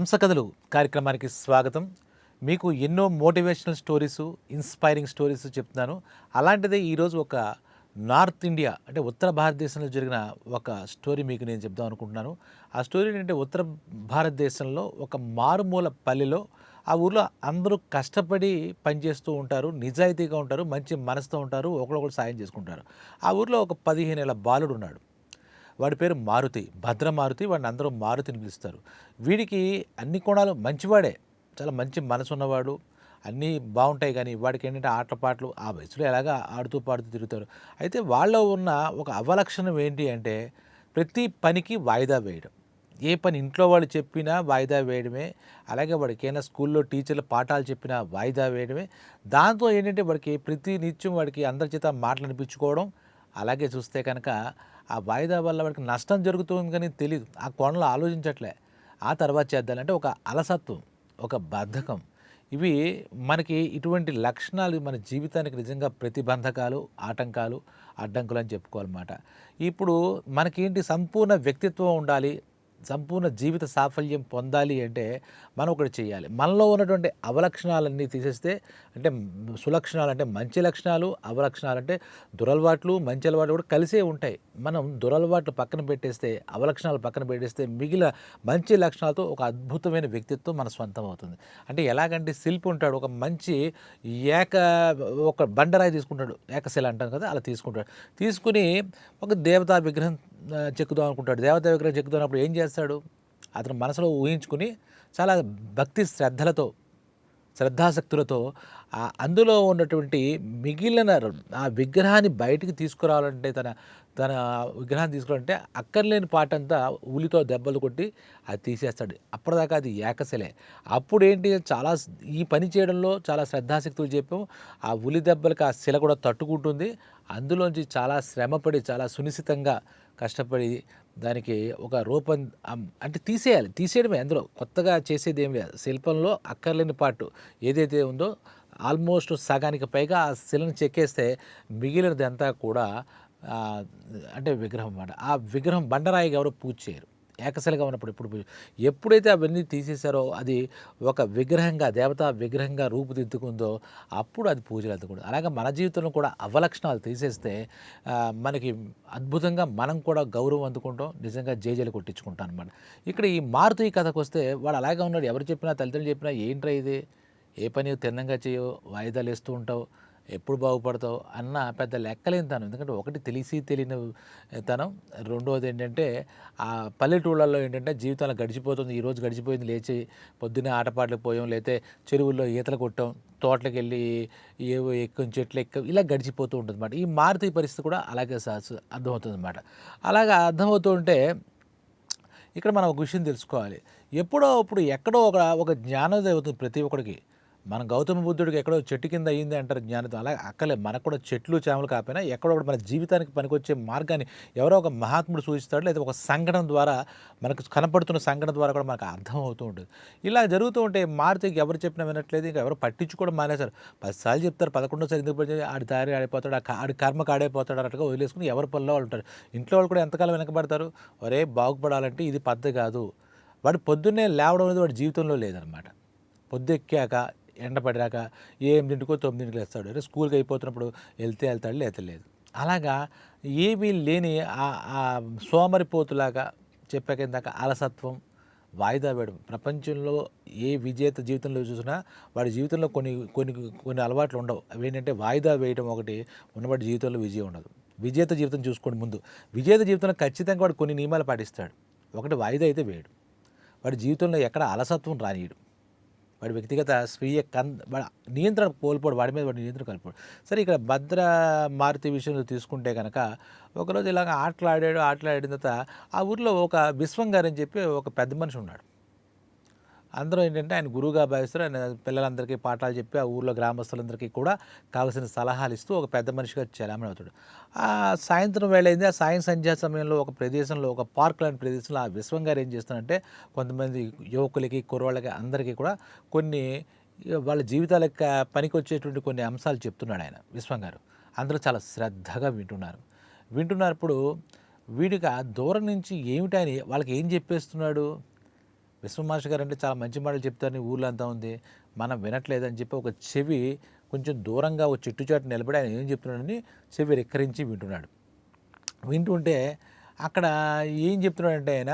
హంసకథలు కార్యక్రమానికి స్వాగతం. మీకు ఎన్నో మోటివేషనల్ స్టోరీస్ ఇన్స్పైరింగ్ స్టోరీస్ చెప్తున్నాను. అలాంటిదే ఈరోజు ఒక నార్త్ ఇండియా అంటే ఉత్తర భారతదేశంలో జరిగిన ఒక స్టోరీ మీకు నేను చెప్దాం అనుకుంటున్నాను. ఆ స్టోరీ ఏంటంటే ఉత్తర భారతదేశంలో ఒక మారుమూల పల్లెలో ఆ ఊర్లో అందరూ కష్టపడి పనిచేస్తూ ఉంటారు నిజాయితీగా ఉంటారు మంచి మనసుతో ఉంటారు ఒకరొకరు సాయం చేసుకుంటారు. ఆ ఊర్లో ఒక పదిహేను ఏళ్ళ బాలుడు ఉన్నాడు. వాడి పేరు మారుతి భద్ర మారుతి వాడిని అందరూ మారుతిని పిలుస్తారు. వీడికి అన్ని కోణాలు మంచివాడే చాలా మంచి మనసు ఉన్నవాడు అన్నీ బాగుంటాయి కానీ వాడికి ఏంటంటే ఆటల పాటలు ఆ వయసులో ఎలాగా ఆడుతూ పాడుతూ తిరుగుతారు అయితే వాళ్ళలో ఉన్న ఒక అవలక్షణం ఏంటి అంటే ప్రతి పనికి వాయిదా వేయడం. ఏ పని ఇంట్లో వాళ్ళు చెప్పినా వాయిదా వేయడమే అలాగే వాడికి ఏమైనా స్కూల్లో టీచర్లు పాఠాలు చెప్పినా వాయిదా వేయడమే. దాంతో ఏంటంటే వాడికి ప్రతి నిత్యం వాడికి అందరి చేత మాటలు అనిపించుకోవడం అలాగే చూస్తే కనుక ఆ వాయిదా వల్ల వాడికి నష్టం జరుగుతుంది కానీ తెలియదు ఆ కోణంలో ఆలోచించట్లే. ఆ తర్వాత చేద్దాలంటే ఒక అలసత్వం ఒక బద్ధకం. ఇవి మనకి ఇటువంటి లక్షణాలు మన జీవితానికి నిజంగా ప్రతిబంధకాలు ఆటంకాలు అడ్డంకులు అని చెప్పుకోవాలన్నమాట. ఇప్పుడు మనకేంటి సంపూర్ణ వ్యక్తిత్వం ఉండాలి సంపూర్ణ జీవిత సాఫల్యం పొందాలి అంటే మనం ఒకటి చేయాలి. మనలో ఉన్నటువంటి అవలక్షణాలన్నీ తీసేస్తే అంటే సులక్షణాలు అంటే మంచి లక్షణాలు అవలక్షణాలు అంటే దురలవాట్లు మంచి అలవాట్లు కూడా కలిసే ఉంటాయి. మనం దురలవాట్లు పక్కన పెట్టేస్తే అవలక్షణాలు పక్కన పెట్టేస్తే మిగిలిన మంచి లక్షణాలతో ఒక అద్భుతమైన వ్యక్తిత్వం మన సొంతం అవుతుంది. అంటే ఎలాగంటే శిల్పి ఉంటాడు ఒక మంచి ఏక ఒక బండరాయి తీసుకుంటాడు ఏకశిల అంటాను కదా అలా తీసుకుంటాడు. తీసుకుని ఒక దేవతా విగ్రహం చెక్కుదాం అనుకుంటాడు. దేవతా విగ్రహం చెక్కుదానప్పుడు ఏం చేస్తాడు? అతను మనసులో ఊహించుకుని చాలా భక్తి శ్రద్ధలతో శ్రద్ధాశక్తులతో అందులో ఉన్నటువంటి మిగిలిన ఆ విగ్రహాన్ని బయటికి తీసుకురావాలంటే తన తన విగ్రహాన్ని తీసుకురావాలంటే అక్కర్లేని పాట అంతా ఉలితో దెబ్బలు కొట్టి అది తీసేస్తాడు. అప్పటిదాకా అది ఏకశలే. అప్పుడు ఏంటి చాలా ఈ పని చేయడంలో చాలా శ్రద్ధాశక్తులు చెప్పాం ఆ ఉలి దెబ్బలకి ఆ శిల కూడా తట్టుకుంటుంది. అందులోంచి చాలా శ్రమపడి చాలా సునిశ్చితంగా కష్టపడి దానికి ఒక రూపం అంటే తీసేయాలి. తీసేయడమే అందులో. కొత్తగా చేసేది ఏం లేదు. శిల్పంలో అక్కర్లేని పాటు ఏదైతే ఉందో ఆల్మోస్ట్ సగానికి పైగా ఆ శిలను చెక్కేస్తే మిగిలినదంతా కూడా అంటే విగ్రహం అన్నమాట. ఆ విగ్రహం బండరాయికి ఎవరు పూజ చేయరు. ఏకశిలగా ఉన్నప్పుడు ఎప్పుడు ఎప్పుడైతే అవన్నీ తీసేశారో అది ఒక విగ్రహంగా దేవతా విగ్రహంగా రూపుదిద్దుకుందో అప్పుడు అది పూజలు అందుకుంటుంది. అలాగే మన జీవితంలో కూడా అవలక్షణాలు తీసేస్తే మనకి అద్భుతంగా మనం కూడా గౌరవం అందుకుంటాం నిజంగా జేజలు కొట్టించుకుంటాం అనమాట ఇక్కడ ఈ మారుతు ఈ కథకు వస్తే వాడు అలాగే ఉన్నాడు. ఎవరు చెప్పినా తల్లిదండ్రులు చెప్పినా ఏంట్రా ఇది? ఏ పని తిన్నంగా చేయవు వాయిదాలు వేస్తూ ఉంటావు? ఎప్పుడు బాగుపడతావు అన్న పెద్ద లెక్కలేని తనం. ఎందుకంటే ఒకటి తెలిసి తెలియని తనం. రెండోది ఏంటంటే ఆ పల్లెటూళ్ళల్లో ఏంటంటే జీవితంలో గడిచిపోతుంది ఈరోజు గడిచిపోయింది లేచి పొద్దున్నే ఆటపాటలకు పోయాం లేతే చెరువుల్లో ఈతలు కొట్టాం తోటలకు వెళ్ళి ఏవో ఎక్కువ చెట్లు ఎక్క ఇలా గడిచిపోతూ ఉంటుంది అనమాట ఈ మారుతి పరిస్థితి కూడా అలాగే సహజ అర్థమవుతుంది అనమాట అలాగా అర్థమవుతూ ఉంటే ఇక్కడ మనం ఒక విషయం తెలుసుకోవాలి. ఎప్పుడో అప్పుడు ఎక్కడో ఒక ఒక జ్ఞానోదయం అవుతుంది ప్రతి ఒక్కడికి. మన గౌతమ బుద్ధుడికి ఎక్కడో చెట్టు కింద అయ్యింది అంటారు జ్ఞానోదయం అలా అక్కలే మనకు కూడా చెట్లు చేమలు కాకపోయినా ఎక్కడో ఒకటి మన జీవితానికి పనికొచ్చే మార్గాన్ని ఎవరో ఒక మహాత్ముడు సూచిస్తాడు లేదా ఒక సంఘటన ద్వారా మనకు కనపడుతున్న సంఘటన ద్వారా కూడా మనకు అర్థం అవుతూ ఉంటుంది. ఇలా జరుగుతూ ఉంటే మారుతికి ఎవరు చెప్పినా వినట్లేదు ఇంకా ఎవరు పట్టించుకోవడం మానేశారు. పదిసార్లు చెప్తారు పదకొండోసారి ఎందుకు పడితే ఆడి దారి ఆడిపోతాడు ఆడి కర్మకు ఆడైపోతాడు అన్నట్టుగా వదిలేసుకుని ఎవరి పనిలో వాళ్ళు ఉంటారు. ఇంట్లో వాళ్ళు కూడా ఎంతకాలం వెనకబడతారు? ఒరే బాగుపడాలంటే ఇది పద్ధతి కాదు. వాడు పొద్దున్నే లేవడం అనేది వాడి జీవితంలో లేదనమాట. పొద్దెక్కాక ఎండ పడిరాక ఎనిమిదింటికో తొమ్మిదింటికి లేస్తాడు. అరే స్కూల్కి అయిపోతున్నప్పుడు వెళ్తే వెళ్తాడు లేతే లేదు. అలాగా ఏమీ లేని ఆ- ఆ సోమరిపోతులాగా చెప్పాక ఇందాక అలసత్వం వాయిదా వేయడం. ప్రపంచంలో ఏ విజేత జీవితంలో చూసినా వాడి జీవితంలో కొన్ని కొన్ని కొన్ని అలవాట్లు ఉండవు. అవి ఏంటంటే వాయిదా వేయడం ఒకటి ఉన్నవాడి జీవితంలో విజయం ఉండదు. విజేత జీవితం చూసుకోండి ముందు. విజేత జీవితంలో ఖచ్చితంగా వాడు కొన్ని నియమాలు పాటిస్తాడు. ఒకటి వాయిదా అయితే వేయడు. వాడి జీవితంలో ఎక్కడ అలసత్వం రానియడు. వాడి వ్యక్తిగత స్వీయ కన్ వాడి నియంత్రణ కోల్పోడు వాడి మీద వాడి నియంత్రణ కోల్పోడు. సరే ఇక్కడ భద్ర మారుతి విషయంలో తీసుకుంటే కనుక ఒకరోజు ఇలాగ ఆటలాడాడు ఆటలాడిన తర్వాత ఆ ఊర్లో ఒక విశ్వం గారు అని చెప్పి ఒక పెద్ద మనిషి ఉన్నాడు. అందరూ ఏంటంటే ఆయన గురువుగా భావిస్తారు. ఆయన పిల్లలందరికీ పాఠాలు చెప్పి ఆ ఊర్లో గ్రామస్తులందరికీ కూడా కావాల్సిన సలహాలు ఇస్తూ ఒక పెద్ద మనిషిగా చలామణి అవుతాడు ఆ సాయంత్రం వేళ అయింది ఆ సాయం సంధ్యా సమయంలో ఒక ప్రదేశంలో ఒక పార్క్ లాంటి ప్రదేశంలో ఆ విశ్వం గారు ఏం చేస్తారంటే కొంతమంది యువకులకి కుర్రవాళ్ళకి అందరికీ కూడా కొన్ని వాళ్ళ జీవితాలకు పనికి వచ్చేటువంటి కొన్ని అంశాలు చెప్తున్నాడు ఆయన విశ్వం గారు. అందరూ చాలా శ్రద్ధగా వింటున్నారు. వింటున్నప్పుడు వీడికి దూరం నుంచి ఏమిటని వాళ్ళకి ఏం చెప్పేస్తున్నాడు? విశ్వమాష గారు అంటే చాలా మంచి మాటలు చెప్తారని ఊళ్ళో అంతా ఉంది మనం వినట్లేదని చెప్పి ఒక చెవి కొంచెం దూరంగా ఒక చెట్టు చాటు నిలబడి ఆయన ఏం చెప్తున్నాడని చెవి రెక్కరించి వింటున్నాడు. వింటుంటే అక్కడ ఏం చెప్తున్నాడంటే ఆయన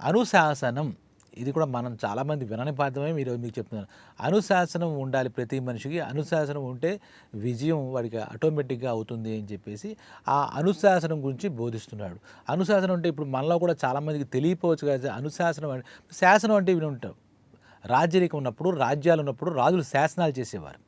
అనుశాసనం ఇది కూడా మనం చాలామంది వినని పాత్రమే మీరు మీకు చెప్తున్నాను అనుశాసనం ఉండాలి ప్రతి మనిషికి. అనుశాసనం ఉంటే విజయం వాడికి ఆటోమేటిక్గా అవుతుంది అని చెప్పేసి ఆ అనుశాసనం గురించి బోధిస్తున్నాడు. అనుశాసనం అంటే ఇప్పుడు మనలో కూడా చాలామందికి తెలియపోవచ్చు కదా. అనుశాసనం అంటే శాసనం అంటే ఇవి ఉంటాం. రాజ్యరికం ఉన్నప్పుడు రాజ్యాలు ఉన్నప్పుడు రాజులు శాసనాలు చేసేవారు.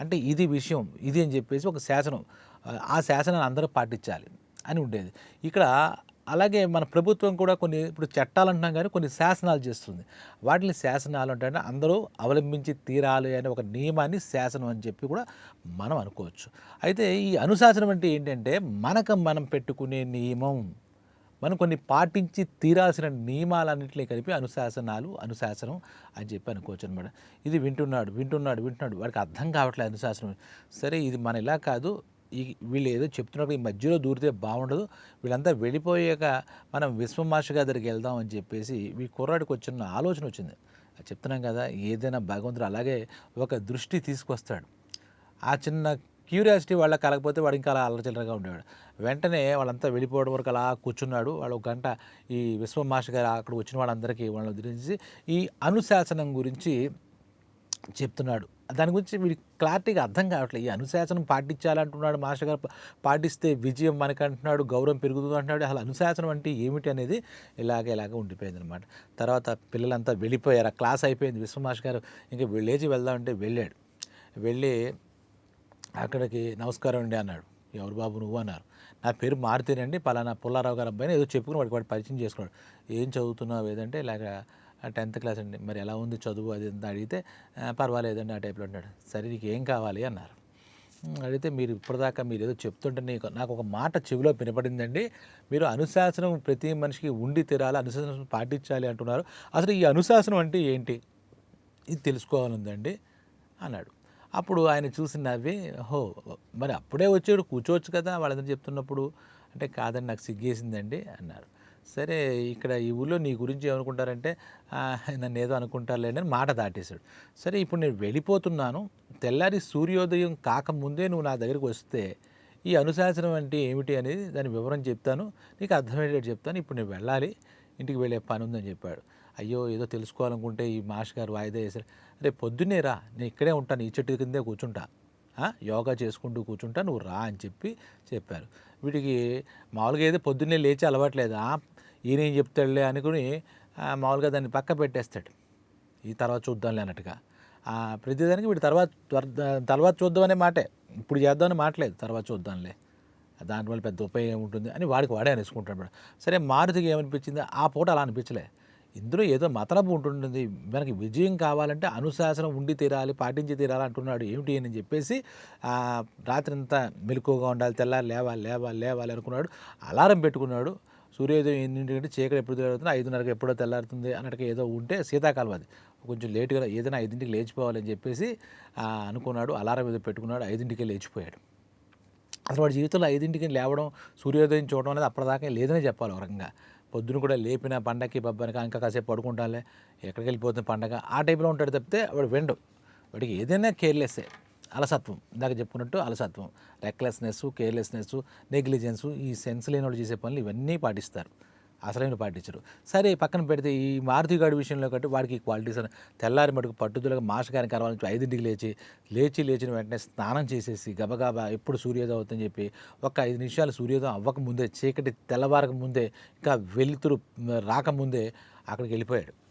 అంటే ఇది విషయం ఇది అని చెప్పేసి ఒక శాసనం ఆ శాసనాన్ని అందరూ పాటించాలి అని ఉండేది. ఇక్కడ అలాగే మన ప్రభుత్వం కూడా కొన్ని ఇప్పుడు చట్టాలు అంటున్నాం కానీ కొన్ని శాసనాలు చేస్తుంది. వాటిని శాసనాలు అంటే అందరూ అవలంబించి తీరాలి అనే ఒక నియమాన్ని శాసనం అని చెప్పి కూడా మనం అనుకోవచ్చు. అయితే ఈ అనుశాసనం అంటే ఏంటంటే మనకు మనం పెట్టుకునే నియమం మనం కొన్ని పాటించి తీరాల్సిన నియమాలన్నింటినీ కలిపి అనుశాసనాలు అనుశాసనం అని చెప్పి అనుకోవచ్చు అనమాట ఇది వింటున్నాడు వింటున్నాడు వింటున్నాడు. వాడికి అర్థం కావట్లేదు అనుశాసనం. సరే ఇది మన ఇలా కాదు ఈ వీళ్ళు ఏదో చెప్తున్నప్పుడు ఈ మధ్యలో దూరితే బాగుండదు. వీళ్ళంతా వెళ్ళిపోయాక మనం విశ్వమాష గారి దగ్గరికి వెళ్దాం అని చెప్పేసి ఈ కుర్రాడికి వచ్చిన ఆలోచన వచ్చింది. అది చెప్తున్నాం కదా ఏదైనా భగవంతుడు అలాగే ఒక దృష్టి తీసుకొస్తాడు. ఆ చిన్న క్యూరియాసిటీ వాళ్ళకి కలగకపోతే వాడు ఇంకా అలా అల్లచిల్లరగా ఉండేవాడు. వెంటనే వాళ్ళంతా వెళ్ళిపోవడం వరకు అలా కూర్చున్నాడు. వాళ్ళు ఒక గంట ఈ విశ్వమాష గారు అక్కడ వచ్చిన వాళ్ళందరికీ వాళ్ళని గురించి ఈ అనుశాసనం గురించి చెప్తున్నాడు. దాని గురించి వీడికి క్లారిటీగా అర్థం కావట్లేదు. ఈ అనుశాసనం పాటించాలంటున్నాడు మాస్టర్ గారు. పాటిస్తే విజయం మనకంటున్నాడు గౌరవం పెరుగుతుంది అంటున్నాడు. అసలు అనుశాసనం అంటే ఏమిటి అనేది ఇలాగ ఇలాగ ఉండిపోయింది అనమాట తర్వాత పిల్లలంతా వెళ్ళిపోయారు. ఆ క్లాస్ అయిపోయింది. విశ్వమాస్ గారు ఇంకా లేచి వెళ్దామంటే వెళ్ళాడు. వెళ్ళి అక్కడికి నమస్కారం అండి అన్నాడు. ఎవరు బాబు నువ్వు? అన్నారు. నా పేరు మారుతీనండి. పలానా పుల్లారావు గారు అబ్బాయిని ఏదో చెప్పుకుని వాడికి వాడు పరిచయం చేసుకున్నాడు. ఏం చదువుతున్నావు? ఏదంటే ఇలాగ టెన్త్ క్లాస్ అండి. మరి ఎలా ఉంది చదువు అది అడిగితే పర్వాలేదండి ఆ టైప్లో ఉన్నాడు. సరే నీకు ఏం కావాలి? అన్నారు. అడిగితే మీరు ఇప్పటిదాకా మీరు ఏదో చెప్తుంటే నీకు నాకు ఒక మాట చెవిలో వినపడిందండి. మీరు అనుశాసనం ప్రతి మనిషికి ఉండి తీరాలి అనుశాసనం పాటించాలి అంటున్నారు. అసలు ఈ అనుశాసనం అంటే ఏంటి? ఇది తెలుసుకోవాలందండి అన్నాడు. అప్పుడు ఆయన చూసి నవ్వి హో మరి అప్పుడే వచ్చాడు కూర్చోవచ్చు కదా వాళ్ళందరూ చెప్తున్నప్పుడు. అంటే కాదండి నాకు సిగ్గేసిందండి అన్నారు. సరే ఇక్కడ ఈ ఊళ్ళో నీ గురించి ఏమనుకుంటారంటే నన్ను ఏదో అనుకుంటారులేండి అని మాట దాటేశాడు. సరే ఇప్పుడు నేను వెళ్ళిపోతున్నాను. తెల్లారి సూర్యోదయం కాకముందే నువ్వు నా దగ్గరికి వస్తే ఈ అనుశాసనం అంటే ఏమిటి అనేది దాని వివరం చెప్తాను. నీకు అర్థమయ్యేటట్టు చెప్తాను. ఇప్పుడు నేను వెళ్ళాలి. ఇంటికి వెళ్ళే పని ఉందని చెప్పాడు. అయ్యో ఏదో తెలుసుకోవాలనుకుంటే ఈ మాష్ గారు వాయిదా వేశారు. రేపు పొద్దున్నే రా. నేను ఇక్కడే ఉంటాను. ఈ చెట్టు కిందే కూర్చుంటా. యోగా చేసుకుంటూ కూర్చుంటా. నువ్వు రా అని చెప్పి చెప్పారు. వీటికి మామూలుగా ఏదో పొద్దున్నే లేచి అలవాట్లేదు. ఈయనేం చెప్తాడులే అనుకుని మామూలుగా దాన్ని పక్క పెట్టేస్తాడు. ఈ తర్వాత చూద్దాంలే అన్నట్టుగా. ప్రతిదానికి వీడు తర్వాత త్వర- తర్వాత చూద్దామనే మాటే. ఇప్పుడు చేద్దామని మాటలేదు తర్వాత చూద్దాంలే. దానివల్ల పెద్ద ఉపయోగం ఉంటుంది అని వాడికి వాడే అనేసుకుంటాడు సరే మారుతికి ఏమనిపించింది? ఆ పూట అలా అనిపించలే. ఇందులో ఏదో మతలబు ఉంటుంటుంది. మనకి విజయం కావాలంటే అనుశాసనం ఉండి తీరాలి పాటించి తీరాలి అంటున్నాడు. ఏమిటి అని చెప్పేసి రాత్రి రాత్రంతా మెలకువగా ఉండాలి తెల్లారి లేవాలి లేవాలి లేవాలి అనుకున్నాడు. అలారం పెట్టుకున్నాడు. సూర్యోదయం ఎన్నింటికంటే చీకటి ఎప్పుడు తెల్లారుతుంది ఐదున్నరకు ఎప్పుడో తెల్లారుతుంది అన్నట్టుగా ఏదో ఉంటే శీతాకాలం అది. కొంచెం లేటుగా ఏదైనా ఐదింటికి లేచిపోవాలని చెప్పేసి అనుకున్నాడు. అలారం ఏదో పెట్టుకున్నాడు. ఐదింటికే లేచిపోయాడు. అసలు వాడి జీవితంలో ఐదింటికి లేవడం సూర్యోదయం చూడడం అనేది అప్పటిదాకా లేదనే చెప్పాలి ఒక రకంగా. పొద్దున కూడా లేపిన పండగకి పబ్బానికి ఇంకా కాసేపు పడుకుంటాలే. ఎక్కడికి వెళ్ళిపోతుంది పండగ? ఆ టైప్లో ఉంటాడు తప్పితే వాడు వెండు. వాడికి ఏదైనా కేర్లెస్సే. అలసత్వం. ఇందాక చెప్పుకున్నట్టు అలసత్వం. రెక్లెస్నెస్ కేర్లెస్నెస్ నెగ్లిజెన్స్ ఈ సెన్స్ లేని వాళ్ళు చేసే పనులు ఇవన్నీ పాటిస్తారు. అసలైన పాటించరు. సరే పక్కన పెడితే ఈ మారుతిగాడి విషయంలో కంటే వాడికి క్వాలిటీస్ తెల్లారి మటుకు పట్టుదలగా మాసగారిని కలవాలని ఐదింటికి లేచి లేచి లేచిన వెంటనే స్నానం చేసేసి గబగబా ఎప్పుడు సూర్యోదయం అవుతుందని చెప్పి ఒక ఐదు నిమిషాలు సూర్యోదయం అవ్వక ముందే చీకటి తెల్లవారక ముందే ఇంకా వెలుతురు రాకముందే అక్కడికి వెళ్ళిపోయాడు.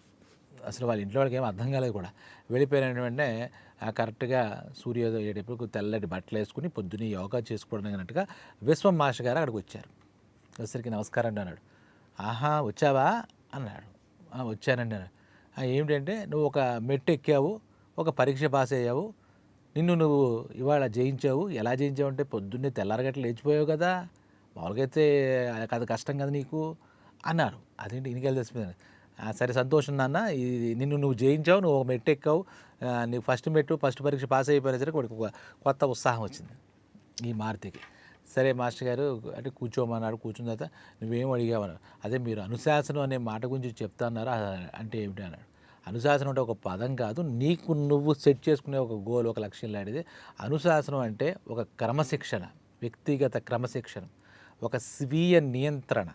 అసలు వాళ్ళ ఇంట్లో వాళ్ళకి ఏం అర్థం కాలేదు కూడా. వెళ్ళిపోయిన వెంటనే ఆ కరెక్ట్గా సూర్యోదయం అయ్యేటప్పుడు తెల్లటి బట్టలు వేసుకుని పొద్దున్నే యోగా చేసుకోవడం అన్నట్టుగా విశ్వం మాస్టర్ గారు అక్కడికి వచ్చారు. వచ్చరికి నమస్కారం అండి అన్నాడు. ఆహా వచ్చావా? అన్నాడు. వచ్చానండి అన్నాడు. ఏమిటంటే నువ్వు ఒక మెట్టు ఎక్కావు ఒక పరీక్ష పాస్ అయ్యావు నిన్ను నువ్వు ఇవాళ జయించావు. ఎలా జయించావు అంటే పొద్దున్నే తెల్లారగట్ల లేచిపోయావు కదా. మామూలుగా అయితే అది కష్టం కదా నీకు అన్నారు. అదేంటి? ఇన్నికెళ్ళి తెలిసిపోయింది? సరే సంతోషం నాన్న. ఇది నిన్ను నువ్వు జయించావు నువ్వు ఒక మెట్టు ఎక్కావు నీ ఫస్ట్ మెట్టు ఫస్ట్ పరీక్ష పాస్ అయిపోయిన సరే వాడికి ఒక కొత్త ఉత్సాహం వచ్చింది ఈ మారుతికి. సరే మాస్టర్ గారు అంటే కూర్చోమన్నాడు కూర్చున్న తర్వాత నువ్వేం అడిగావన్నారు అదే మీరు అనుశాసనం అనే మాట గురించి చెప్తా అన్నారు అంటే ఏమిటి అన్నాడు. అనుశాసనం అంటే ఒక పదం కాదు నీకు నువ్వు సెట్ చేసుకునే ఒక గోల్ ఒక లక్ష్యం లాంటిది. అనుశాసనం అంటే ఒక క్రమశిక్షణ వ్యక్తిగత క్రమశిక్షణ ఒక స్వీయ నియంత్రణ.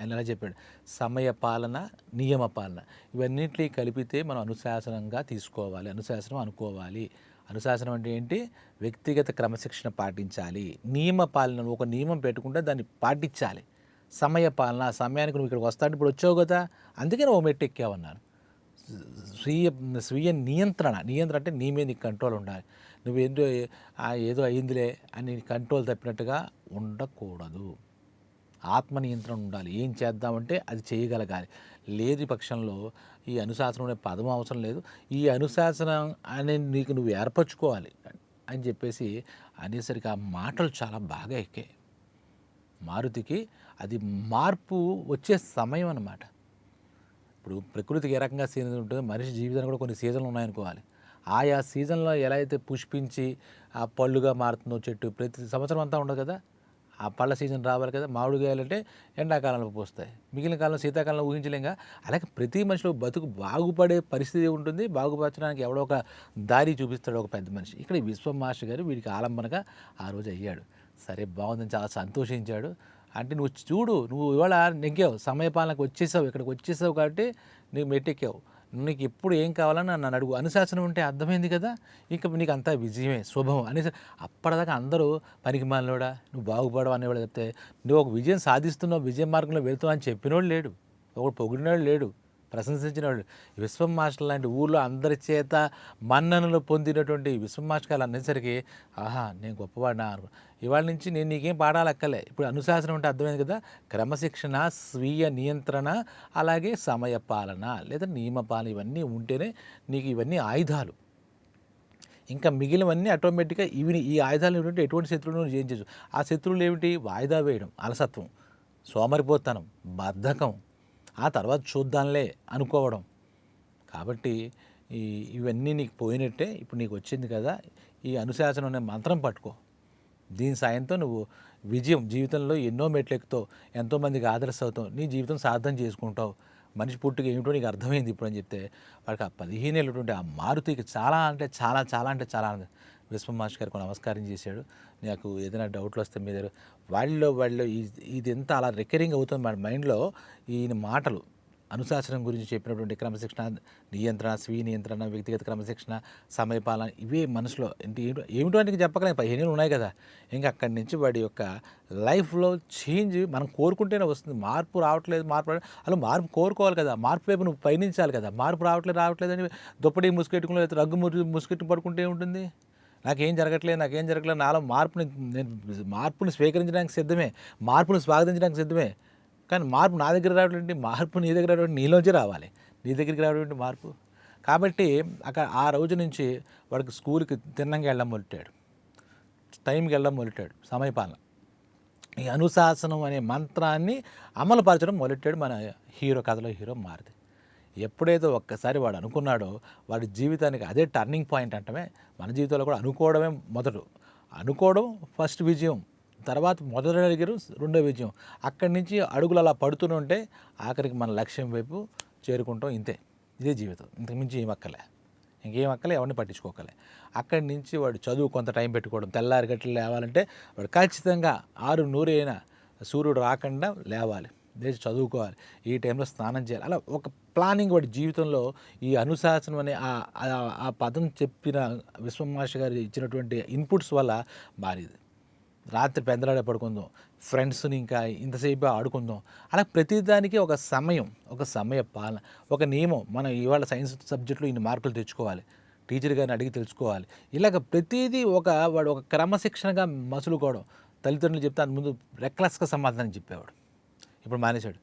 ఆయన ఎలా చెప్పాడు? సమయ పాలన నియమ పాలన. ఇవన్నింటినీ కలిపితే మనం అనుశాసనంగా తీసుకోవాలి అనుశాసనం అనుకోవాలి. అనుశాసనం అంటే ఏంటి? వ్యక్తిగత క్రమశిక్షణ పాటించాలి. నియమ పాలన ఒక నియమం పెట్టుకుంటే దాన్ని పాటించాలి. సమయ పాలన సమయానికి నువ్వు ఇక్కడికి వస్తాడు ఇప్పుడు వచ్చావు కదా అందుకే నువ్వు మెట్టు ఎక్కావన్నాను స్వీయ స్వీయ నియంత్రణ నియంత్రణ అంటే నీ మీద నీకు కంట్రోల్ ఉండాలి. నువ్వు ఏంటో ఏదో అయిందిలే అని కంట్రోల్ తప్పినట్టుగా ఉండకూడదు. ఆత్మ నియంత్రణ ఉండాలి. ఏం చేద్దామంటే అది చేయగలగాలి. లేని పక్షంలో ఈ అనుశాసనం అనే పదం అవసరం లేదు. ఈ అనుశాసనం అనే నీకు నువ్వు ఏర్పరచుకోవాలి అని చెప్పేసి అనేసరికి ఆ మాటలు చాలా బాగా ఎక్కాయి మారుతికి అది మార్పు వచ్చే సమయం అన్నమాట. ఇప్పుడు ప్రకృతికి ఏ రకంగా సీజన్ ఉంటుందో? మనిషి జీవితానికి కూడా కొన్ని సీజన్లు ఉన్నాయనుకోవాలి. ఆయా సీజన్లో ఎలా అయితే పుష్పించి ఆ పళ్ళుగా మారుతుందో చెట్టు ప్రతి సంవత్సరం అంతా ఉండదు కదా? ఆ పళ్ళ సీజన్ రావాలి కదా మామిడికాయలంటే ఎండాకాలంలో పోస్తాయి మిగిలిన కాలం శీతాకాలంలో ఊహించలేంగా. అలాగే ప్రతి మనిషిలో బతుకు బాగుపడే పరిస్థితి ఉంటుంది. బాగుపరచడానికి ఎవడో ఒక దారి చూపిస్తాడు ఒక పెద్ద మనిషి. ఇక్కడ ఈ విశ్వం మాస్టర్ గారు వీడికి ఆలంబనగా ఆ రోజు అయ్యాడు. సరే బాగుందని చాలా సంతోషించాడు. అంటే నువ్వు చూడు నువ్వు ఇవాళ నెగ్గావు సమయపాలనకు వచ్చేసావు ఇక్కడికి వచ్చేసావు కాబట్టి నువ్వు మెట్టెక్కావు. నీకు ఎప్పుడు ఏం కావాలని నన్ను అడుగు. అనుశాసనం ఉంటే అర్థమైంది కదా? ఇంకా నీకు అంతా విజయమే శుభం. అనేసి అప్పటిదాకా అందరూ పనికి మాలినోడా నువ్వు బాగుపడవు అనేవాడు చెప్తే నువ్వు ఒక విజయం సాధిస్తున్నావు విజయ మార్గంలో వెళ్తావు అని చెప్పినోడు లేడు. ఒకడు పొగిడినోడు లేడు. ప్రశంసించినవాడు. విశ్వం మాస్టర్ లాంటి ఊళ్ళో అందరి చేత మన్ననలు పొందినటువంటి విశ్వం మాస్టర్ గారు అనేసరికి ఆహా నేను గొప్పవాడినా అనుకో ఇవాళ నుంచి నేను నీకేం పాఠాలు అక్కలే ఇప్పుడు అనుశాసనం అంటే అర్థమైంది కదా క్రమశిక్షణ స్వీయ నియంత్రణ అలాగే సమయపాలన లేదా నియమపాలన ఇవన్నీ ఉంటేనే నీకు ఇవన్నీ ఆయుధాలు. ఇంకా మిగిలినవన్నీ ఆటోమేటిక్గా ఇవి ఈ ఆయుధాలు ఏమిటంటే ఎటువంటి శత్రువులను జయించచ్చు. ఆ శత్రువులు ఏమిటి? వాయిదా వేయడం అలసత్వం సోమరిపోతనం బద్ధకం ఆ తర్వాత చూద్దాంలే అనుకోవడం. కాబట్టి ఈ ఇవన్నీ నీకు పోయినట్టే ఇప్పుడు నీకు వచ్చింది కదా ఈ అనుశాసనం అనే మంత్రం పట్టుకో. దీని సాయంతో నువ్వు విజయం జీవితంలో ఎన్నో మెట్లు ఎక్కుతావు ఎంతోమందికి ఆదర్శ అవుతావు నీ జీవితం సాధన చేసుకుంటావు. మనిషి పుట్టుక ఏమిటో నీకు అర్థమైంది ఇప్పుడు అని చెప్తే వాడికి ఆ పదిహేను ఏళ్ళటువంటి ఆ మారుతికి చాలా అంటే చాలా చాలా అంటే చాలా విశ్వం మాస్టర్ గారికి నమస్కారం చేశాడు. నాకు ఏదైనా డౌట్లు వస్తే మీ దగ్గర వాళ్ళలో వాళ్ళు ఇది ఎంత అలా రికరింగ్ అవుతుంది మన మైండ్లో? ఈయన మాటలు అనుశాసనం గురించి చెప్పినటువంటి క్రమశిక్షణ నియంత్రణ స్వీయ నియంత్రణ వ్యక్తిగత క్రమశిక్షణ సమయపాలన ఇవే మనసులో ఏంటి ఏమిటో ఏమిటో చెప్పకనే పదిహేను ఉన్నాయి కదా. ఇంకా అక్కడి నుంచి వాడి యొక్క లైఫ్లో చేంజ్ మనం కోరుకుంటేనే వస్తుంది. మార్పు రావట్లేదు మార్పు అలా మార్పు కోరుకోవాలి కదా. మార్పు వైపు నువ్వు పయనించాలి కదా. మార్పు రావట్లేదు రావట్లేదు అని దుప్పటి ముసుకెట్టుకుని లేదా రగ్గు ముసుకెట్టు పడుకుంటే ఉంటుంది నాకేం జరగట్లేదు నాకేం జరగట్లేదు నాలో మార్పుని నేను మార్పుని స్వీకరించడానికి సిద్ధమే మార్పుని స్వాగతించడానికి సిద్ధమే. కానీ మార్పు నా దగ్గర రావడం మార్పు నీ దగ్గర రావడం నీలోంచి రావాలి. నీ దగ్గరికి రావడం మార్పు? కాబట్టి అక్కడ ఆ రోజు నుంచి వాడికి స్కూల్కి తిన్నంగా వెళ్ళడం మొదలెట్టాడు టైంకి వెళ్ళడం మొదలెట్టాడు సమయపాలన. ఈ అనుశాసనం అనే మంత్రాన్ని అమలుపరచడం మొదలెట్టాడు మన హీరో కథలో హీరో మారుతి. ఎప్పుడైతే ఒక్కసారి వాడు అనుకున్నాడో వాడి జీవితానికి అదే టర్నింగ్ పాయింట్ అంటమే మన జీవితంలో కూడా అనుకోవడమే మొదలు. అనుకోవడం ఫస్ట్ విజయం తర్వాత మొదటి అడిగారు రెండో విజయం. అక్కడి నుంచి అడుగులు అలా పడుతూనే ఉంటే ఆఖరికి మన లక్ష్యం వైపు చేరుకుంటాం ఇంతే. ఇదే జీవితం. ఇంతకుమించి ఏం అక్కలే ఇంకేం అక్కలే ఎవరిని పట్టించుకోకలే అక్కడి నుంచి వాడు చదువు కొంత టైం పెట్టుకోవడం తెల్లారి గట్లు లేవాలంటే వాడు ఖచ్చితంగా ఆరు నూరు అయినా సూర్యుడు రాకుండా లేవాలి. లేచి చదువుకోవాలి ఈ టైంలో స్నానం చేయాలి. అలా ఒక ప్లానింగ్ వాడి జీవితంలో ఈ అనుశాసనం అనే ఆ ఆ- పదం చెప్పిన విశ్వమాష గారు ఇచ్చినటువంటి ఇన్పుట్స్ వల్ల మారింది. రాత్రి పెందలాడే పడుకుందాం ఫ్రెండ్స్ని ఇంకా ఇంతసేపు ఆడుకుందాం. అలా ప్రతిదానికి ఒక సమయం ఒక సమయ పాలన ఒక నియమం. మనం ఇవాళ సైన్స్ సబ్జెక్టులో ఇన్ని మార్కులు తెచ్చుకోవాలి టీచర్ గారిని అడిగి తెలుసుకోవాలి. ఇలాగ ప్రతిదీ ఒక వాడు ఒక క్రమశిక్షణగా మసులుకోవడం తల్లిదండ్రులు చెప్తే అంత ముందు రెక్లెస్గా సమాధానం చెప్పేవాడు. ఇప్పుడు మానేశాడు.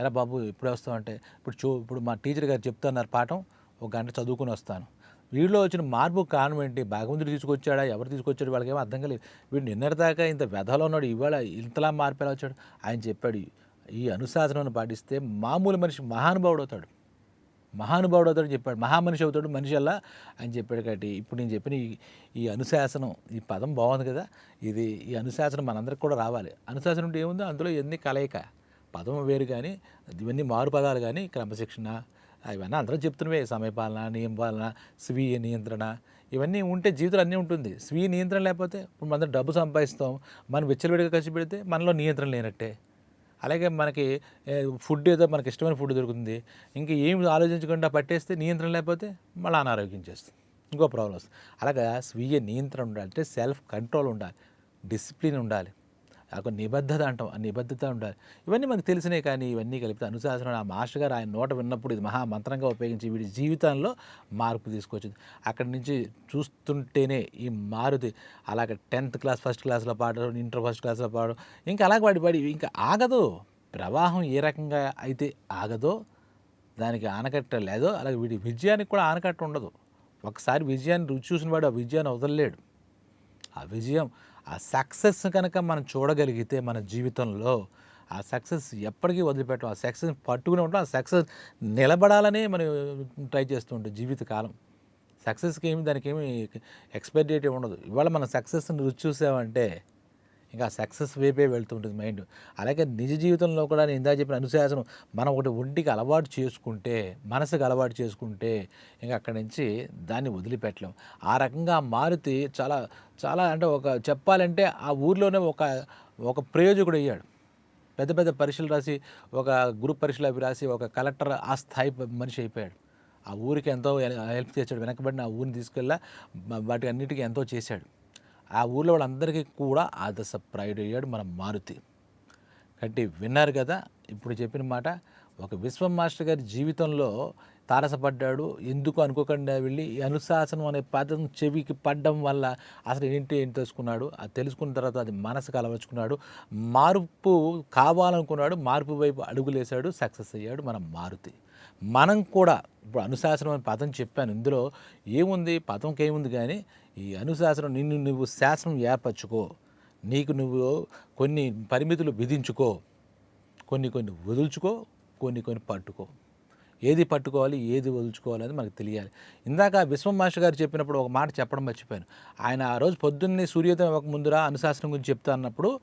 ఎలా బాబు ఇప్పుడే వస్తామంటే ఇప్పుడు చూ ఇప్పుడు మా టీచర్ గారు చెప్తున్నారు పాఠం ఒక గంట చదువుకుని వస్తాను. వీడిలో వచ్చిన మార్పు కారణం ఏంటి? భగవంతుడు తీసుకొచ్చాడా? ఎవరు తీసుకొచ్చాడు వాళ్ళకి ఏమో అర్థం కాలేదు. వీడు నిన్నటిదాకా ఇంత వ్యధలో ఉన్నాడు. ఇవాళ ఇంతలా మార్పు ఎలా వచ్చాడు? ఆయన చెప్పాడు ఈ అనుశాసనాన్ని పాటిస్తే మామూలు మనిషి మహానుభావుడు అవుతాడు. మహానుభావుడు అవుతాడు చెప్పాడు. మహామనిషి అవుతాడు మనిషి అలా. అని చెప్పాడు కాబట్టి ఇప్పుడు నేను చెప్పిన ఈ ఈ అనుశాసనం ఈ పదం బాగుంది కదా. ఇది ఈ అనుశాసనం మనందరికి కూడా రావాలి. అనుశాసనం అంటే ఏముందో? అందులో ఎన్ని కలయిక? పదం వేరు కానీ ఇవన్నీ మారు పదాలు కానీ క్రమశిక్షణ ఇవన్నీ అందరూ చెప్తున్నవే. సమయపాలన నియమపాలన స్వీయ నియంత్రణ ఇవన్నీ ఉంటే జీవితంలో అన్నీ ఉంటుంది. స్వీయ నియంత్రణ లేకపోతే ఇప్పుడు మనం డబ్బు సంపాదిస్తాం మనం విచ్చలవిడిగా ఖర్చు పెడితే మనలో నియంత్రణ లేనట్టే. అలాగే మనకి ఫుడ్ ఏదో మనకి ఇష్టమైన ఫుడ్ దొరుకుతుంది. ఇంకా ఏమి ఆలోచించకుండా పట్టేస్తే నియంత్రణ లేకపోతే మళ్ళీ అనారోగ్యం చేస్తుంది. ఇంకో ప్రాబ్లమ్స్ వస్తుంది. స్వీయ నియంత్రణ ఉండాలి అంటే సెల్ఫ్ కంట్రోల్ ఉండాలి. డిసిప్లిన్ ఉండాలి. ఒక నిబద్ధత అంటాం ఆ నిబద్ధత ఉండాలి. ఇవన్నీ మనకు తెలిసినాయి కానీ ఇవన్నీ కలిపితే అనుశాసనం ఆ మాస్టర్ గారు ఆయన నోట విన్నప్పుడు ఇది మహా మంత్రంగా ఉపయోగించి వీడి జీవితంలో మార్పు తీసుకొచ్చింది. అక్కడి నుంచి చూస్తుంటేనే ఈ మారుతి అలాగే టెన్త్ క్లాస్ ఫస్ట్ క్లాస్లో పాడడం ఇంటర్ ఫస్ట్ క్లాస్లో పాడడం ఇంకా అలాగే వాడి వాడి ఇంకా ఆగదు. ప్రవాహం ఏ రకంగా అయితే ఆగదో దానికి ఆనకట్ట లేదో అలాగే వీడి విజయానికి కూడా ఆనకట్ట ఉండదు. ఒకసారి విజయాన్ని రుచి చూసిన వాడు ఆ విజయాన్ని వదలలేడు. ఆ విజయం ఆ సక్సెస్ కనుక మనం చూడగలిగితే మన జీవితంలో ఆ సక్సెస్ ఎప్పటికీ వదిలిపెట్టం. ఆ సక్సెస్ పట్టుకుని ఉంటాం. ఆ సక్సెస్ నిలబడాలనే మనం ట్రై చేస్తూ ఉంటాం జీవితకాలం సక్సెస్కి ఏమి దానికి ఏమి ఎక్స్పైర్ ఉండదు. ఇవాళ మనం సక్సెస్ని రుచి చూసామంటే ఇంకా సక్సెస్ వైపే వెళ్తుంటుంది మైండ్. అలాగే నిజ జీవితంలో కూడా నేను ఇందా చెప్పిన అనుశాసనం మనం ఒకటి ఒంటికి అలవాటు చేసుకుంటే మనసుకు అలవాటు చేసుకుంటే ఇంకా అక్కడి నుంచి దాన్ని వదిలిపెట్టలేం. ఆ రకంగా మారుతి చాలా చాలా అంటే ఒక చెప్పాలంటే ఆ ఊర్లోనే ఒక ఒక ప్రయోజకుడు అయ్యాడు. పెద్ద పెద్ద పరీక్షలు రాసి ఒక గ్రూప్ పరీక్షలు అవి రాసి ఒక కలెక్టర్ ఆ స్థాయి మనిషి అయిపోయాడు. ఆ ఊరికి ఎంతో హెల్ప్ చేశాడు. వెనకబడిన ఆ ఊరిని తీసుకెళ్ళా వాటి అన్నిటికీ ఎంతో చేశాడు. ఆ ఊళ్ళో వాళ్ళందరికీ కూడా ఆదర్శ ప్రాయుడు అయ్యాడు మన మారుతి. కాబట్టి విన్నారు కదా ఇప్పుడు చెప్పిన మాట ఒక విశ్వం మాస్టర్ గారి జీవితంలో తారసపడ్డాడు ఎందుకు అనుకోకుండా వెళ్ళి అనుశాసనం అనే పదం చెవికి పడ్డం వల్ల అసలు ఏంటి ఏంటి తెలుసుకున్నాడు. అది తెలుసుకున్న తర్వాత అది మనసుకు అలవర్చుకున్నాడు. మార్పు కావాలనుకున్నాడు మార్పు వైపు అడుగులేశాడు సక్సెస్ అయ్యాడు మన మారుతి. మనం కూడా ఇప్పుడు అనుశాసనం అనే పదం చెప్పాను. ఇందులో ఏముంది? పదంకి ఏముంది కానీ ఈ అనుశాసనం నిన్ను నువ్వు శాసనం ఏర్పరచుకో. నీకు నువ్వు కొన్ని పరిమితులు విధించుకో. కొన్ని కొన్ని వదులుచుకో కొన్ని కొన్ని పట్టుకో. ఏది పట్టుకోవాలి ఏది వదులుచుకోవాలి అని మనకు తెలియాలి. ఇందాక విశ్వం మాస్టర్ గారు చెప్పినప్పుడు ఒక మాట చెప్పడం మర్చిపోయాను. ఆయన ఆ రోజు పొద్దున్నే సూర్యోదయం ఒక ముందురా అనుశాసనం గురించి చెప్తా అన్నప్పుడు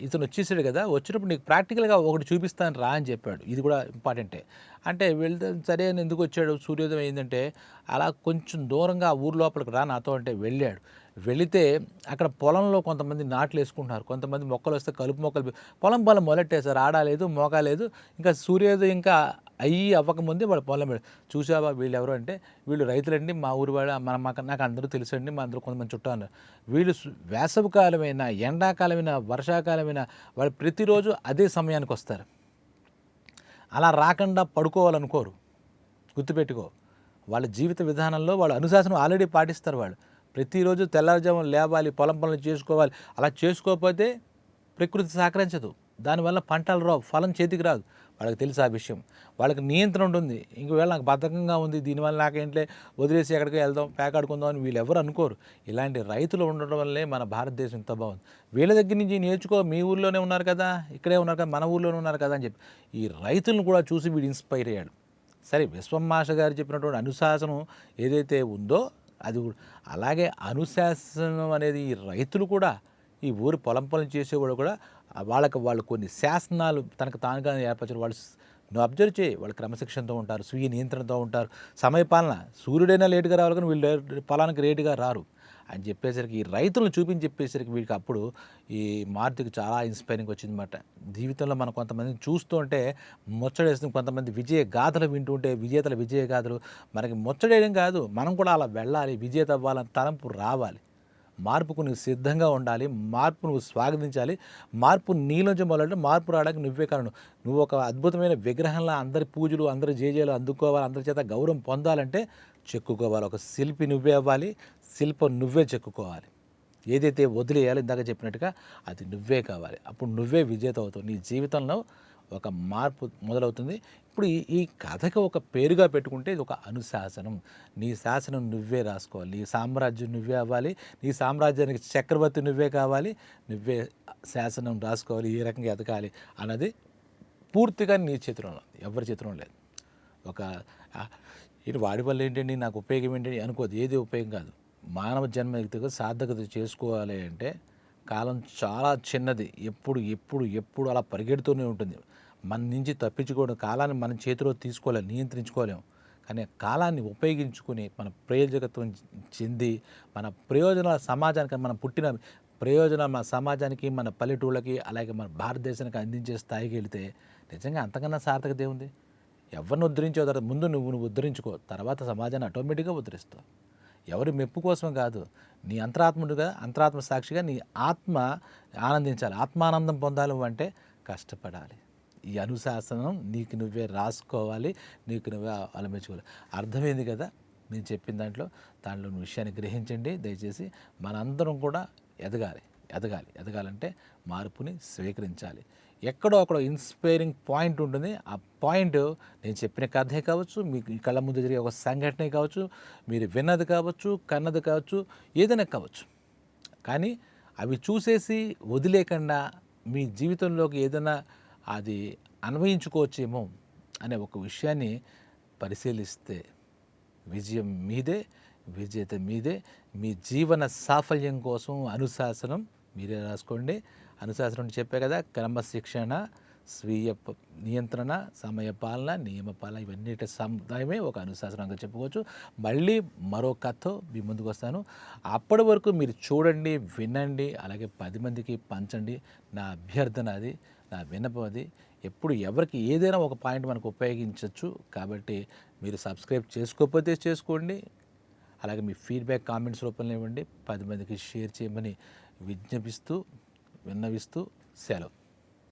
ఇతను వచ్చేసాడు కదా వచ్చినప్పుడు నీకు ప్రాక్టికల్గా ఒకటి చూపిస్తాను రా అని చెప్పాడు. ఇది కూడా ఇంపార్టెంటే. అంటే వెళ్తే సరే అని ఎందుకు వచ్చాడు? సూర్యోదయం ఏంటంటే అలా కొంచెం దూరంగా ఆ ఊరు లోపలికి రా నాతో అంటే వెళ్ళాడు. వెళితే అక్కడ పొలంలో కొంతమంది నాట్లు వేసుకుంటున్నారు. కొంతమంది మొక్కలు వస్తే కలుపు మొక్కలు పొలం పొలం మొలెట్టేశారు. ఆడాలేదు మోకాలేదు ఇంకా సూర్యోదయం ఇంకా అయ్యి అవ్వకముందే వాళ్ళు పొలం పెడ- చూసావా వీళ్ళు ఎవరు అంటే వీళ్ళు రైతులండి మా ఊరు వాళ్ళ మన మాకు నాకు అందరూ తెలుసండి మా అందరూ కొంతమంది చుట్టూ అన్నారు వీళ్ళు సు- వేసవి కాలమైనా ఎండాకాలమైనా వర్షాకాలమైనా వాళ్ళు ప్రతిరోజు అదే సమయానికి వస్తారు. అలా రాకుండా పడుకోవాలనుకోరు. గుర్తుపెట్టుకో వాళ్ళ జీవిత విధానంలో వాళ్ళు అనుశాసనం ఆల్రెడీ పాటిస్తారు వాళ్ళు. ప్రతిరోజు తెల్లారుజామున లేవాలి పొలం పనులు చేసుకోవాలి అలా చేసుకోకపోతే ప్రకృతి సహకరించదు. దానివల్ల పంటలు రావు ఫలం చేతికి రాదు. వాళ్ళకి తెలుసు ఆ విషయం. వాళ్ళకి నియంత్రణ ఉంటుంది. ఇంకవేళ నాకు బద్ధకంగా ఉంది దీనివల్ల నాకేంట్లే వదిలేసి ఎక్కడికి వెళ్దాం పేకాడుకుందాం అని వీళ్ళు ఎవరు అనుకోరు. ఇలాంటి రైతులు ఉండడం వల్లే మన భారతదేశం ఇంత బాగుంది. వీళ్ళ దగ్గర నుంచి నేర్చుకో మీ ఊళ్ళోనే ఉన్నారు కదా ఇక్కడే ఉన్నారు కదా మన ఊర్లోనే ఉన్నారు కదా అని చెప్పి. ఈ రైతులను కూడా చూసి వీడు ఇన్స్పైర్ అయ్యాడు. సరే విశ్వమాష గారు చెప్పినటువంటి అనుశాసనం ఏదైతే ఉందో అది కూడా. అలాగే అనుశాసనం అనేది ఈ రైతులు కూడా ఈ ఊరు పొలం పొలం చేసేవాడు కూడా వాళ్ళకి వాళ్ళు కొన్ని శాసనాలు తనకు తానుగా ఏర్పరచారు వాళ్ళు నువ్వు అబ్జర్వ్ చేయి. వాళ్ళు క్రమశిక్షణతో ఉంటారు స్వీయ నియంత్రణతో ఉంటారు. సమయపాలన సూర్యుడైనా లేటుగా రావాలి కానీ వీళ్ళు పొలానికి రేటుగా రారు అని చెప్పేసరికి ఈ రైతులను చూపించి చెప్పేసరికి వీడికి అప్పుడు ఈ మారుతికి చాలా ఇన్స్పైరింగ్ వచ్చిందన్నమాట. జీవితంలో మనం కొంతమందిని చూస్తుంటే ముచ్చడేస్తుంది కొంతమంది విజయ గాథలు వింటుంటే విజేతల విజయ గాథలు. మనకి ముచ్చడేయడం కాదు మనం కూడా అలా వెళ్ళాలి విజేత అవ్వాలని తలంపు రావాలి. మార్పుకు నువ్వు సిద్ధంగా ఉండాలి మార్పు నువ్వు స్వాగతించాలి మార్పు నీలోంచి మొదలంటే మార్పు రావడానికి నువ్వే కారణం. నువ్వు ఒక అద్భుతమైన విగ్రహంలో అందరి పూజలు అందరి జేజేలు అందుకోవాలి అందరి చేత గౌరవం పొందాలంటే చెక్కుకోవాలి. ఒక శిల్పి నువ్వే అవ్వాలి శిల్పం నువ్వే చెక్కుకోవాలి. ఏదైతే వదిలేయాలో ఇందాక చెప్పినట్టుగా అది నువ్వే కావాలి. అప్పుడు నువ్వే విజేత అవుతావు. నీ జీవితంలో ఒక మార్పు మొదలవుతుంది. ఇప్పుడు ఈ కథకు కథకి ఒక పేరుగా పెట్టుకుంటే ఇది ఒక అనుశాసనం. నీ శాసనం నువ్వే రాసుకోవాలి. నీ సామ్రాజ్యం నువ్వే అవ్వాలి. నీ సామ్రాజ్యానికి చక్రవర్తి నువ్వే కావాలి. నువ్వే శాసనం రాసుకోవాలి. ఏ రకంగా ఎదగాలి అన్నది పూర్తిగా నీ చిత్రం ఎవరి చిత్రం లేదు. ఒక ఇది వాడి వల్ల ఏంటండి? నాకు ఉపయోగం ఏంటండి? అనుకోదు ఏది ఉపయోగం కాదు. మానవ జన్మ ఎత్తుగా సార్థకత చేసుకోవాలి అంటే కాలం చాలా చిన్నది. ఎప్పుడు ఎప్పుడు ఎప్పుడు అలా పరిగెడుతూనే ఉంటుంది. మన నుంచి తప్పించుకోవడం కాలాన్ని మన చేతిలో తీసుకోలేం నియంత్రించుకోలేము కానీ కాలాన్ని ఉపయోగించుకుని మన ప్రయోజకత్వం చెంది మన ప్రయోజనాల సమాజానికి మనం పుట్టిన ప్రయోజనం మన సమాజానికి మన పల్లెటూళ్ళకి అలాగే మన భారతదేశానికి అందించే స్థాయికి వెళితే నిజంగా అంతకన్నా సార్థకత ఏముంది? ఎవరిని ఉద్ధరించో తర్వాత ముందు నువ్వు నువ్వు ఉద్ధరించుకో తర్వాత సమాజాన్ని ఆటోమేటిక్గా ఉద్ధరిస్తావు. ఎవరి మెప్పు కోసం కాదు నీ అంతరాత్ముడుగా అంతరాత్మ సాక్షిగా నీ ఆత్మ ఆనందించాలి. ఆత్మానందం పొందాలి అంటే కష్టపడాలి. ఈ అనుశాసనం నీకు నువ్వే రాసుకోవాలి నీకు నువ్వే అలమించుకోవాలి అర్థమైంది కదా? నేను చెప్పిన దాంట్లో దాంట్లో విషయాన్ని గ్రహించండి. దయచేసి మనందరం కూడా ఎదగాలి ఎదగాలి. ఎదగాలంటే మార్పుని స్వీకరించాలి. ఎక్కడో అక్కడ ఇన్స్పైరింగ్ పాయింట్ ఉంటుంది. ఆ పాయింట్ నేను చెప్పిన కథే కావచ్చు మీకు ఈ కళ్ళ ముందు జరిగే ఒక సంఘటనే కావచ్చు మీరు విన్నది కావచ్చు కన్నది కావచ్చు ఏదైనా కావచ్చు. కానీ అవి చూసేసి వదిలేకుండా మీ జీవితంలోకి ఏదైనా అది అన్వయించుకోవచ్చేమో అనే ఒక విషయాన్ని పరిశీలిస్తే విజయం మీదే విజేత మీదే. మీ జీవన సాఫల్యం కోసం అనుశాసనం మీరే రాసుకోండి. అనుశాసనం చెప్పే కదా క్రమశిక్షణ స్వీయ నియంత్రణ సమయ పాలన నియమ పాలన ఇవన్నిటి సముదాయమే ఒక అనుశాసనంగా చెప్పుకోవచ్చు. మళ్ళీ మరో కథ మీ ముందుకు వస్తాను. అప్పటి వరకు మీరు చూడండి వినండి అలాగే పది మందికి పంచండి. నా అభ్యర్థన అది. నా విన్నపం అది. ఎప్పుడు ఎవరికి ఏదైనా ఒక పాయింట్ మనకు ఉపయోగించవచ్చు కాబట్టి మీరు సబ్స్క్రైబ్ చేసుకోకపోతే చేసుకోండి. అలాగే మీ ఫీడ్బ్యాక్ కామెంట్స్ రూపంలో ఇవ్వండి. పది మందికి షేర్ చేయమని విజ్ఞపిస్తూ విన్నవిస్తూ సెలవు.